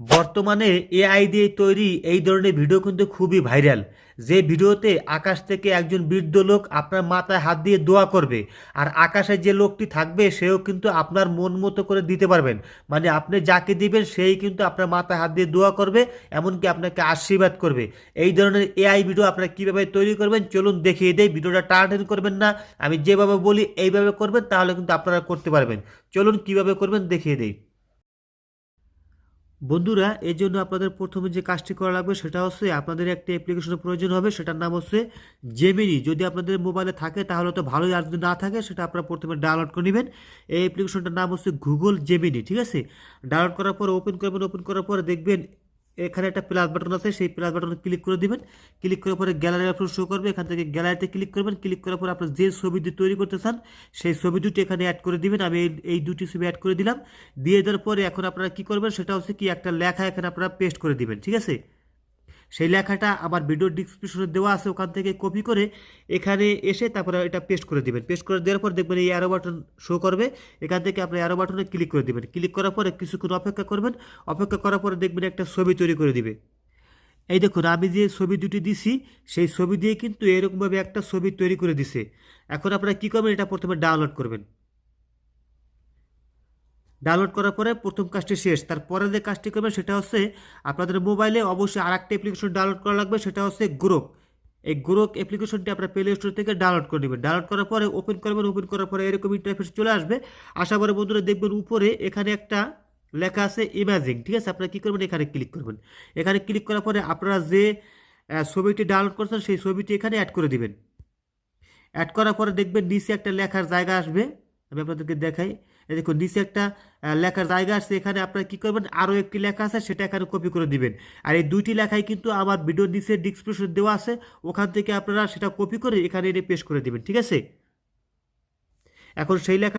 বর্তমানে এআই দিয়ে তৈরি এই ধরনের ভিডিও কিন্তু খুবই ভাইরাল। যে ভিডিওতে আকাশ থেকে একজন বৃদ্ধ লোক আপনার মাথায় হাত দিয়ে দোয়া করবে, আর আকাশে যে লোকটি থাকবে সেও কিন্তু আপনার মন মতো করে দিতে পারবেন। মানে আপনি যাকে দিবেন সেই কিন্তু আপনার মাথায় হাত দিয়ে দোয়া করবে, এমনকি আপনাকে আশীর্বাদ করবে। এই ধরনের এআই ভিডিও আপনারা কীভাবে তৈরি করবেন চলুন দেখিয়ে দেয় ভিডিওটা টানাটানি করবেন না। আমি যেভাবে বলি এইভাবে করবেন, তাহলে কিন্তু আপনারা করতে পারবেন। চলুন কীভাবে করবেন দেখিয়ে দেই। বন্ধুরা এই জন্য আপনাদের প্রথমে যে কাজটি করা লাগবে সেটা হচ্ছে আপনাদের একটি অ্যাপ্লিকেশনের প্রয়োজন হবে। সেটার নাম হচ্ছে জেমিনি যদি আপনাদের মোবাইলে থাকে তাহলে তো ভালোই, আর যদি না থাকে সেটা আপনারা প্রথমে ডাউনলোড করে নেবেন। এই অ্যাপ্লিকেশনটার নাম হচ্ছে গুগল জেমিনি ঠিক আছে? ডাউনলোড করার পর, ওপেন করবেন, ওপেন করার পর দেখবেন এখানে একটা প্লাস বাটন আছে, সেই প্লাস বাটনে ক্লিক করে দিবেন। ক্লিক করার পরে গ্যালারি অপশন শো করবে। এখান থেকে গ্যালারিতে ক্লিক করবেন। ক্লিক করার পরে আপনার যে ছবি তৈরি করতে চান, সেই ছবি দুটি এখানে অ্যাড করে দিবেন। আমি এই দুটি ছবি অ্যাড করে দিলাম। দিয়ে দেওয়ার পরে এখন আপনারা কী করবেন, সেটা হচ্ছে কি একটা লেখা এখানে আপনারা পেস্ট করে দিবেন, ঠিক আছে? সেই লেখাটা আমার ভিডিও ডিসক্রিপশনে দেওয়া আছে ওখান থেকে কপি করে এখানে এসে তারপরে এটা পেস্ট করে দিবেন। পেস্ট করে দেওয়ার পর দেখবেন এই অ্যারো বাটন শো করবে। এখান থেকে আপনি অ্যারো বাটনে ক্লিক করে দিবেন। ক্লিক করার পরে কিছুক্ষণ অপেক্ষা করবেন। অপেক্ষা করার পরে দেখবেন একটা ছবি তৈরি করে দিবে। এই দেখুন, আমি যে ছবি দুটি দিছি, সেই ছবি দিয়ে কিন্তু এরকমভাবে একটা ছবি তৈরি করে দিছে। এখন আপনারা কী করবেন, এটা প্রথমে ডাউনলোড করবেন। ডাউনলোড করার পরে প্রথম কাজটি শেষ। তারপরে যে কাজটি করবেন সেটা হচ্ছে আপনাদের মোবাইলে অবশ্যই আর একটা অ্যাপ্লিকেশন ডাউনলোড করা লাগবে, সেটা হচ্ছে গ্রোক এই গ্রোক অ্যাপ্লিকেশনটি আপনার প্লে স্টোর থেকে ডাউনলোড করে নেবেন। ডাউনলোড করার পরে ওপেন করবেন ওপেন করার পরে এরকম ইন্টারফেস চলে আসবে। আশা করি বন্ধুরা দেখবেন উপরে এখানে একটা লেখা আছে ইমেজিং ঠিক আছে? আপনারা কী করবেন? এখানে ক্লিক করবেন। এখানে ক্লিক করার পরে আপনারা যে ছবিটি ডাউনলোড করছেন, সেই ছবিটি এখানে অ্যাড করে দিবেন। অ্যাড করার পরে দেখবেন নিচে একটা লেখার জায়গা আসবে। আমি আপনাদেরকে দেখাই। এই দেখুন, নিচে একটা লেখার জায়গা আসছে এখানে আপনারা কী করবেন আরও একটি লেখা আছে, সেটা এখানে কপি করে দিবেন। আর এই দুইটি লেখাই কিন্তু আমার ভিডিওর নিচে ডিসক্রিপশন দেওয়া আছে, ওখান থেকে আপনারা সেটা কপি করে এখানে এনে পেস্ট করে দিবেন, ঠিক আছে? এখন সেই লেখা,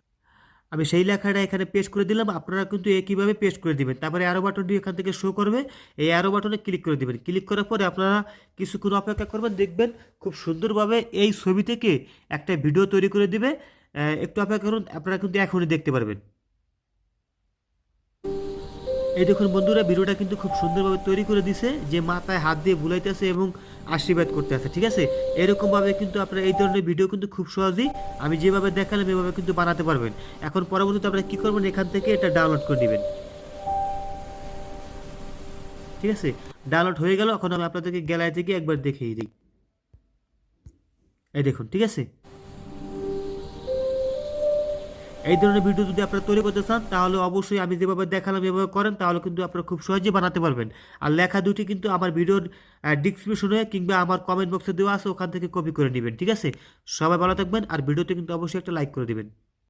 আমি সেই লেখাটা এখানে পেস্ট করে দিলাম, আপনারা কিন্তু একইভাবে পেস্ট করে দিবেন। তারপরে অ্যারো বাটনটি এখান থেকে শো করবে, এই অ্যারো বাটনে ক্লিক করে দিবেন। ক্লিক করার পরে আপনারা কিছুক্ষণ অপেক্ষা করবেন, দেখবেন খুব সুন্দরভাবে এই ছবি থেকে একটা ভিডিও তৈরি করে দিবে। একটু অপেক্ষা করুন, আপনারা কিন্তু এখনই দেখতে পারবেন। এই দেখুন বন্ধুরা, ভিডিওটা কিন্তু খুব সুন্দরভাবে তৈরি করে দিছে, যে মাথায় হাত দিয়ে বুলাইতেছে এবং আশীর্বাদ করতে আছে ঠিক আছে? এরকমভাবে কিন্তু আপনারা এই ধরনের ভিডিও কিন্তু খুব সহজেই আমি যেভাবে দেখালাম, এভাবে কিন্তু বানাতে পারবেন। এখন পরবর্তীতে আপনারা কী করবেন, এখান থেকে এটা ডাউনলোড করে নেবেন। ঠিক আছে? ডাউনলোড হয়ে গেল, এখন আমি আপনাদেরকে গ্যালারি থেকে একবার দেখিয়ে দিই। এই দেখুন, ঠিক আছে? এই ধরনের ভিডিও যদি আপনারা তৈরি করতে চান, তাহলে অবশ্যই আমি যেভাবে দেখালাম, এভাবে করেন, তাহলে কিন্তু আপনারা খুব সহজে বানাতে পারবেন। আর লেখা দুটি কিন্তু আমার ভিডিওর ডিসক্রিপশনে কিংবা আমার কমেন্ট বক্সে দেওয়া আছে, ওখান থেকে কপি করে নেবেন, ঠিক আছে? সবাই ভালো থাকবেন, আর ভিডিওতে কিন্তু অবশ্যই একটা লাইক করে দিবেন।